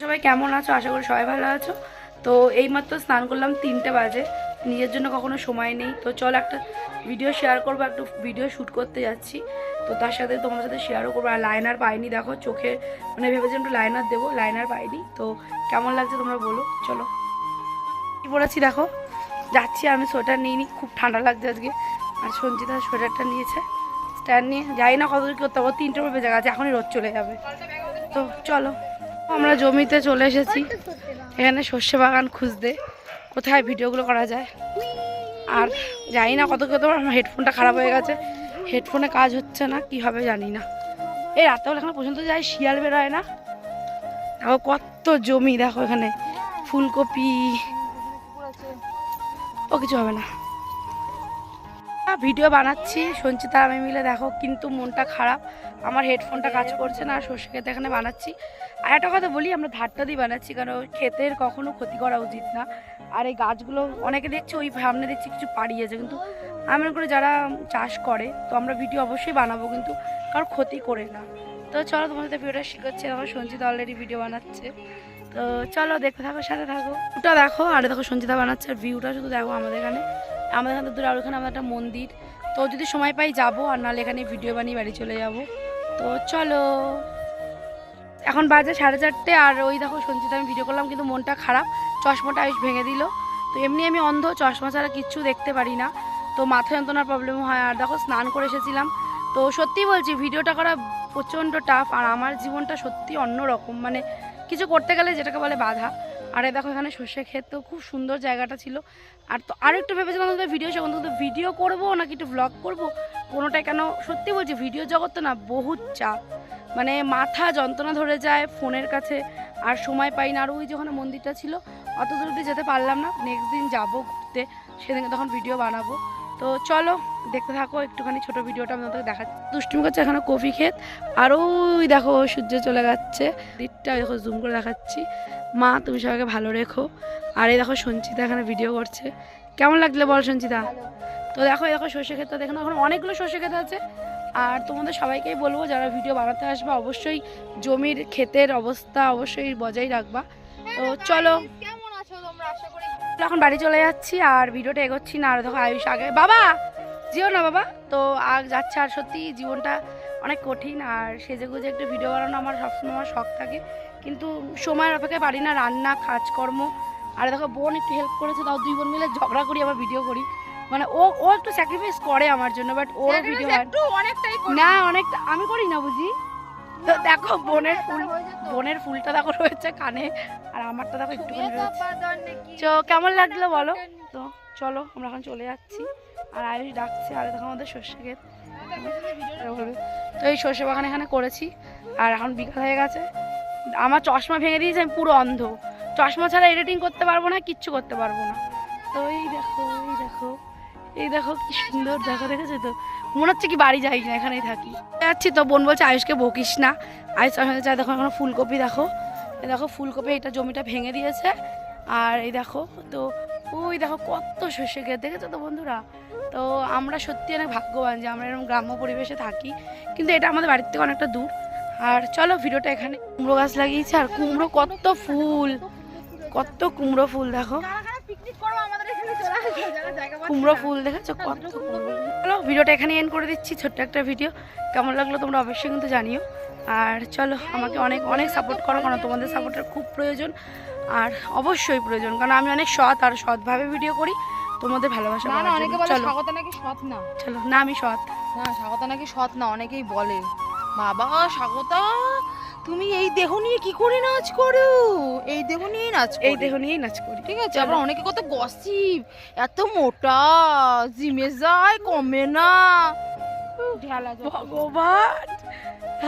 সবাই কেমন আছো? আশা করি সবাই ভালো আছো। তো এইমাত্র স্নান করলাম তিনটে বাজে। নিজের জন্য কখনো সময় নেই। তো চল একটা ভিডিও শেয়ার করব, একটু ভিডিও শ্যুট করতে যাচ্ছি। তো তার সাথে তোমার সাথে শেয়ারও করব। আর লাইনার পাইনি, দেখো চোখে মানে ভেবেছিলাম একটু লাইনার দেবো লাইনার পাইনি। তো কেমন লাগছে তোমরা বলো? চলো। কি পড়েছি দেখো? যাচ্ছি, আমি সোয়েটার নিয়ে নিই খুব ঠান্ডা লাগছে আজকে। আর সঞ্চিতা সোয়েটারটা নিয়েছে। স্ট্যান্ড নিয়ে, যাই না কত করতে হবে তিনটে উপর বেজে গেছে, এখনই রোদ চলে যাবে। তো চলো। আমরা জমিতে চলে এসেছি। এখানে শস্য বাগান খুঁজতে। কোথায় ভিডিওগুলো করা যায়? আর জানি না কত কত আমার হেডফোনটা খারাপ হয়ে গেছে। হেডফোনে কাজ হচ্ছে না, কি হবে জানি না। এই রাত্রেবেলা এখানে পর্যন্ত যাই, শিয়াল বেরোয় না। দেখো কত জমি, দেখো এখানে। ফুলকপি। ও, কিছু হবে না। ভিডিও বানাচ্ছি, সঞ্চিতা আমি মিলে। দেখো কিন্তু মনটা খারাপ, আমার হেডফোনটা কাজ করছে না, আর খেতে এখানে বানাচ্ছি। আর একটা কথা বলি, আমরা ধারটা দিয়ে বানাচ্ছি, কারণ ক্ষেতের কখনো ক্ষতি করা উচিত না। আর এই গাছগুলো, অনেকে দেখছি ওই সামনে দেখছি কিছু পাড়িয়েছে কিন্তু আমি মনে করি যারা চাষ করে, তো আমরা ভিডিও অবশ্যই বানাবো, কিন্তু কারোর ক্ষতি করে না। তো চলো তোমার সাথে ভিডিওটা শিখাচ্ছি আমার সঞ্চিতা অলরেডি ভিডিও বানাচ্ছে। তো চলো দেখতে থাকো, সাথে থাকো। ওটা দেখো, আর দেখো সঞ্চিতা বানাচ্ছে, আর ভিউটা শুধু দেখো আমাদের এখানে। আমাদের এখানে দূরে আর ওখানে আমাদের একটা মন্দির। তো যদি সময় পাই যাব, আর নাহলে এখানে ভিডিও বানিয়ে বাড়ি চলে যাব। তো চলো। এখন বাজে সাড়ে চারটে, আর ওই দেখো সঞ্চিতা, আমি ভিডিও করলাম, কিন্তু মনটা খারাপ। চশমাটা আয়ুষ ভেঙে দিল। তো এমনি আমি অন্ধ, চশমা ছাড়া কিচ্ছু দেখতে পারি না। তো মাথা যন্ত্রণার প্রবলেম হয়। আর দেখো, স্নান করে এসেছিলাম। তো সত্যি বলছি ভিডিওটা করা প্রচণ্ড টাফ আর আমার জীবনটা সত্যি অন্যরকম। মানে কিছু করতে গেলে যেটাকে বলে বাধা। আর দেখো এখানে সর্ষে ক্ষেত তো খুব সুন্দর জায়গাটা ছিল। আর তো আরও একটু ভেবেছিলাম তো ভিডিও সেখান কিন্তু ভিডিও করব নাকি একটু ব্লগ করব? কোনোটাই কেন সত্যি বলছি ভিডিও জগৎ তো না, বহুত চাপ। মানে মাথা যন্ত্রণা ধরে যায় ফোনের কাছে, আর সময় পাই না। আর ওই যে ওখানে মন্দিরটা ছিল, অত দূর অব্দি যেতে পারলাম না। নেক্সট দিন যাব ঘুরতে, সেদিনকে তখন ভিডিও বানাবো। তো চলো, দেখতে থাকো, একটুখানি ছোট ভিডিওটা আমি তোমাদের দেখাচ্ছি। দুষ্টুমি করছে এখানে কফি ক্ষেত, আর ওই দেখো সূর্য চলে যাচ্ছে। দিকটা দেখো জুম করে দেখাচ্ছি। মা তুমি সবাইকে ভালো রেখো। আর এই দেখো সঞ্চিতা এখানে ভিডিও করছে। কেমন লাগলে বল সঞ্চিতা? তো দেখো এই দেখো সর্ষে ক্ষেতটা দেখো এখন অনেকগুলো সর্ষে ক্ষেত আছে। আর তোমাদের সবাইকেই বলব যারা ভিডিও বানাতে আসবে অবশ্যই জমির ক্ষেতের অবস্থা অবশ্যই বজায় রাখবা। তো চলো। কেমন আছো তোমরা? এখন বাড়ি চলে যাচ্ছি আর ভিডিওটা এগোচ্ছি না। আর দেখো আয়ুষ আগে বাবা! যেও না বাবা? তো আর যাচ্ছে আর সত্যি জীবনটা অনেক কঠিন আর সেজে গুজে একটু ভিডিও বানানো আমার সবসময় আমার শখ থাকে। কিন্তু সময়ের অপেক্ষায় পারি না রান্না কাজকর্ম। আর দেখো বোন একটু হেল্প করেছে তাও দুই বোন মিলে ঝগড়া করি আবার ভিডিও করি। মানে ও ও একটু স্যাক্রিফাইস করে আমার জন্য বাট ওর ভিডিও। না অনেকটা আমি করি না বুঝি? তো দেখো, বোনের ফুল, বোনের ফুলটা দেখো রয়েছে কানে, আর আমারটা দেখো একটুখানি রয়েছে। তো কেমন লাগল বলো? তো চলো, আমরা এখন চলে যাচ্ছি। আর আয়ুষ ডাকছে, আর দেখো আমাদের সর্ষে ক্ষেত। তো এই সর্ষে বাগান এখানে করেছি, আর এখন বিকাল হয়ে গেছে। আমার চশমা ভেঙে দিয়েছে, আমি পুরো অন্ধ। চশমা ছাড়া এডিটিং করতে পারব না, কিচ্ছু করতে পারব না। তো এই দেখো এই দেখো। এই দেখো কি সুন্দর, দেখো, দেখেছ তো? মনে হচ্ছে কি বাড়ি যাই না, এখানেই থাকি। যাচ্ছি তো, বোন বলছে, আয়ুষকে বকিস না। আয়ুষ চাই দেখো, এখন ফুলকপি, দেখো। এই দেখো, ফুলকপি, এটা জমিটা ভেঙে দিয়েছে। আর এই দেখো, তো, ওই দেখো, কত শস্য ক্ষেত দেখেছ তো বন্ধুরা? তো আমরা সত্যি অনেক ভাগ্যবান যে আমরা এরকম গ্রাম্য পরিবেশে থাকি। কিন্তু এটা আমাদের বাড়ির থেকে অনেকটা দূর। আর চলো, ভিডিওটা এখানে কুমড়ো গাছ লাগিয়েছে। আর কুমড়ো কত ফুল, কত কুমড়ো ফুল, দেখো যারা যারা পিকনিক করব আমাদের এখানে চলে আসবে যারা জায়গা পাচ্ছে কুমড়ো ফুল দেখেছ? কত চলো ভিডিওটা এখানে এন্ড করে দিচ্ছি ছোট্ট একটা ভিডিও কেমন লাগল তোমরা অবশ্যই কিন্তু জানিও। আর চলো আমাকে অনেক অনেক সাপোর্ট করো কারণ তোমাদের সাপোর্টের খুব প্রয়োজন। আর অবশ্যই প্রয়োজন কারণ আমি অনেক সৎ আর সৎভাবে ভিডিও করি। তোমাদের ভালোবাসা না না অনেকে বলে চলো। নাকি সৎ না। চলো না আমি সৎ। না স্বাগত নাকি সৎ না অনেকেই বলে। বাবা স্বাগতা। তুমি এই দেহ নিয়ে কি করে নাচ করো এই দেহ নিয়ে নাচ এই। দেহ নিয়েই নাচ করি ঠিক আছে। আবার অনেকে কত গসিপ এত মোটা জিমে যায় কমে না। ভগবান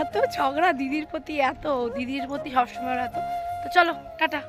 এত ঝগড়া দিদির প্রতি এত দিদির প্রতি সবসময় এত তো চলো টাটা